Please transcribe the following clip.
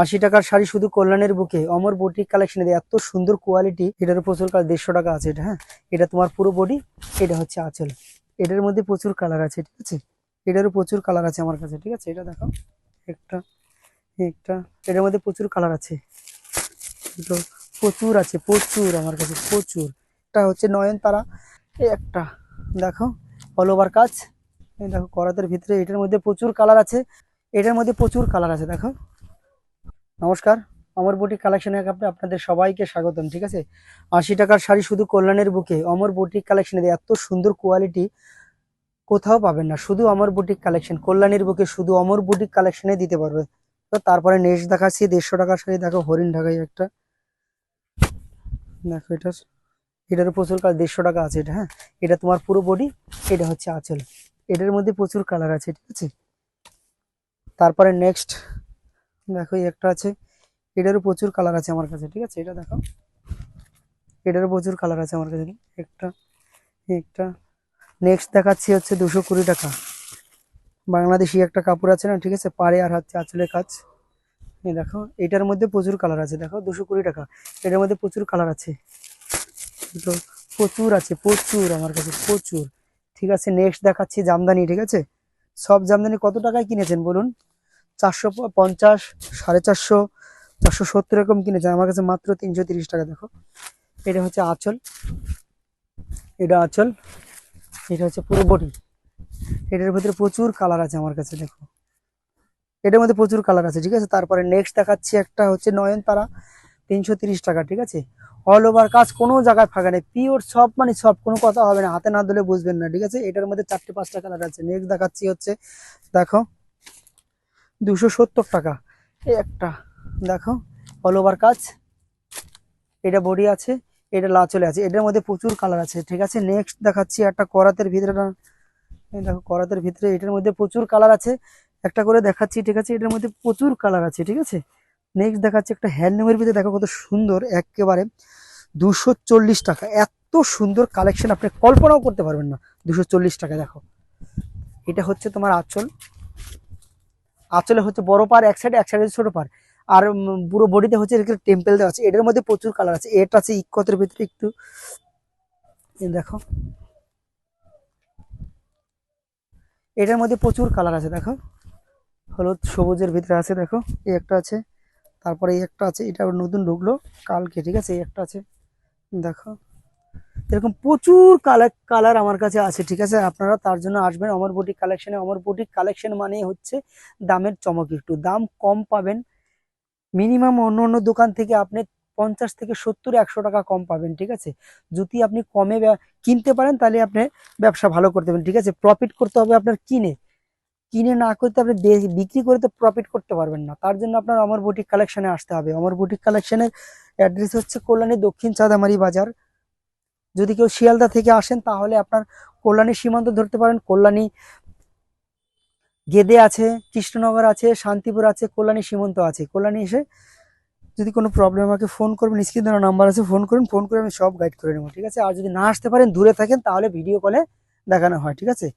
আশি টাকার শাড়ি শুধু কল্যাণের বুকে। অমর বুটিক কালেকশনে এত সুন্দর কোয়ালিটি এটার প্রচুর কাজ দেড়শো টাকা আছে এটা হ্যাঁ? এটা তোমার পুরো বডি এটা হচ্ছে আঁচল। এটার মধ্যে প্রচুর কালার আছে, ঠিক আছে? এটারও প্রচুর কালার আছে আমার কাছে, ঠিক আছে? এটা দেখো, একটা একটা, এটার মধ্যে প্রচুর কালার আছে। দুটো প্রচুর আছে, প্রচুর আমার কাছে, প্রচুর। এটা হচ্ছে নয়নতারা, এই একটা, দেখো অল ওভার কাজ। দেখো, করাতের ভিতরে এটার মধ্যে প্রচুর কালার আছে, এটার মধ্যে প্রচুর কালার আছে, দেখো। নমস্কার, অমর বুটিক কালেকশনে আপনি আপনাদের সবাইকে স্বাগতম, ঠিক আছে? আশি টাকার শাড়ি শুধু কল্যাণের বুকে, অমর বুটিক কালেকশনে এত সুন্দর কোয়ালিটি কোথাও পাবেন না, শুধু অমর বুটিক কালেকশন, কল্যাণের বুকে শুধু অমর বুটিক কালেকশনে দিতে পারবে। তো তারপরে নেক্সট দেখাচ্ছি, দেড়শো টাকার শাড়ি, দেখো হরিণ ঢাকাই একটা। দেখো এটা এটার প্রচুর কাজ দেড়শো টাকা আছে এটা হ্যাঁ? এটা তোমার পুরো বডি, এটা হচ্ছে আঁচল। এটার মধ্যে প্রচুর কালার আছে, ঠিক আছে? তারপরে নেক্সট দেখো, এই একটা আছে। এটারও প্রচুর কালার আছে আমার কাছে, ঠিক আছে? এটা দেখো। এটারও প্রচুর কালার আছে আমার কাছে। একটা একটা। নেক্সট দেখাচ্ছি হচ্ছে দুশো কুড়ি টাকা। বাংলাদেশি একটা কাপড় আছে না, ঠিক আছে? পাড়ে আর হচ্ছে আঁচলের কাজ। এই দেখো, এটার মধ্যে প্রচুর কালার আছে। দেখো, দুশো কুড়ি টাকা। এটার মধ্যে প্রচুর কালার আছে। তো প্রচুর আছে, প্রচুর আমার কাছে, প্রচুর। ঠিক আছে নেক্সট দেখাচ্ছি জামদানি, ঠিক আছে? সব জামদানি কত টাকায় কিনেছেন বলুন? চারশো পঞ্চাশ, সাড়ে চারশো চারশো সত্তর এরকম কিনেছেন আমার কাছে মাত্র তিনশো তিরিশ টাকা, দেখো। এটা হচ্ছে আঁচল। এটা আঁচল। এটা হচ্ছে পুরো বডি। এটার ভিতরে প্রচুর কালার আছে আমার কাছে, দেখো। এটার মধ্যে প্রচুর কালার আছে, ঠিক আছে? তারপরে নেক্সট দেখাচ্ছি একটা হচ্ছে নয়নতারা, তিনশো তিরিশ টাকা, ঠিক আছে? অল ওভার কাজ কোনো জায়গায় ফাঁকা নেই। পিওর সব মানে সব, কোনো কথা হবে না। হাতে না ধরে বুঝবেন না, ঠিক আছে? এটার মধ্যে চারটে পাঁচটা কালার আছে। নেক্সট দেখাচ্ছি হচ্ছে, দেখো। দুশো সত্তর টাকা। এই একটা, দেখো অল ওভার কাজ। এটা বডি আছে, এটা লা চলে আছে, এটার মধ্যে প্রচুর কালার আছে, ঠিক আছে? নেক্সট দেখাচ্ছি একটা করাতের ভিতরে দেখো, করাতের ভিতরে এটার মধ্যে প্রচুর কালার আছে। একটা করে দেখাচ্ছি, ঠিক আছে? এটার মধ্যে প্রচুর কালার আছে, ঠিক আছে? নেক্সট দেখাচ্ছি একটা হ্যান্ডলুমের ভিতরে, দেখো কত সুন্দর, একেবারে দুশো টাকা। এত সুন্দর কালেকশন আপনি কল্পনাও করতে পারবেন না। দুশো টাকা, দেখো। এটা হচ্ছে তোমার আঁচল। আঁচলে হচ্ছে বড় পার এক সাইডে এক সাইডে ছোট পার। আর পুরো বডিতে হচ্ছে টেম্পেল দেওয়া আছে। এটার মধ্যে প্রচুর কালার আছে। এটা আছে ইকতের ভিতরে একটু। দেখো। এটার মধ্যে প্রচুর কালার আছে, দেখো। হলুদ, সবুজের ভিতরে আছে, দেখো। এই একটা আছে। তারপরে এই একটা আছে। এটা নতুন ঢুকলো কালকে, ঠিক আছে? এই একটা আছে। দেখো। এরকম প্রচুর কালার কালার আমার কাছে আছে, ঠিক আছে? আপনারা তার জন্য আসবেন। আমার বুটিক কালেকশনে আমার বুটিক কালেকশন মানেই হচ্ছে দামের চমক একটু। দাম কম পাবেন। মিনিমাম অন্য অন্য দোকান থেকে আপনি পঞ্চাশ থেকে সত্তর, একশো টাকা কম পাবেন, ঠিক আছে? যদি আপনি কমে কিনতে পারেন, তাহলে আপনি ব্যবসা ভালো করতে পারেন ঠিক আছে? প্রফিট করতে হবে আপনার কিনে। কিনে না করতে আপনি বিক্রি করে তো প্রফিট করতে পারবেন না। তার জন্য আপনার আমার বুটিক কালেকশনে আসতে হবে। আমার বুটিক কালেকশনের অ্যাড্রেস হচ্ছে কল্যাণী দক্ষিণ চাঁদামারি বাজার। যদি কেউ শিয়ালদা থেকে আসেন, তাহলে আপনার কল্যাণী সীমান্ত ধরতে পারেন। কল্যাণী গেদে আছে, কৃষ্ণনগর আছে, শান্তিপুর আছে, কল্যাণী সীমান্ত আছে। কল্যাণী এসে যদি কোনো প্রবলেম আমাকে ফোন করবেন স্ক্রিন দেওয়া নাম্বার আছে ফোন করুন ফোন করে আমি সব গাইড করে নেব, ঠিক আছে? আর যদি না আসতে পারেন, দূরে থাকেন, তাহলে ভিডিও কলে দেখানো হয়, ঠিক আছে?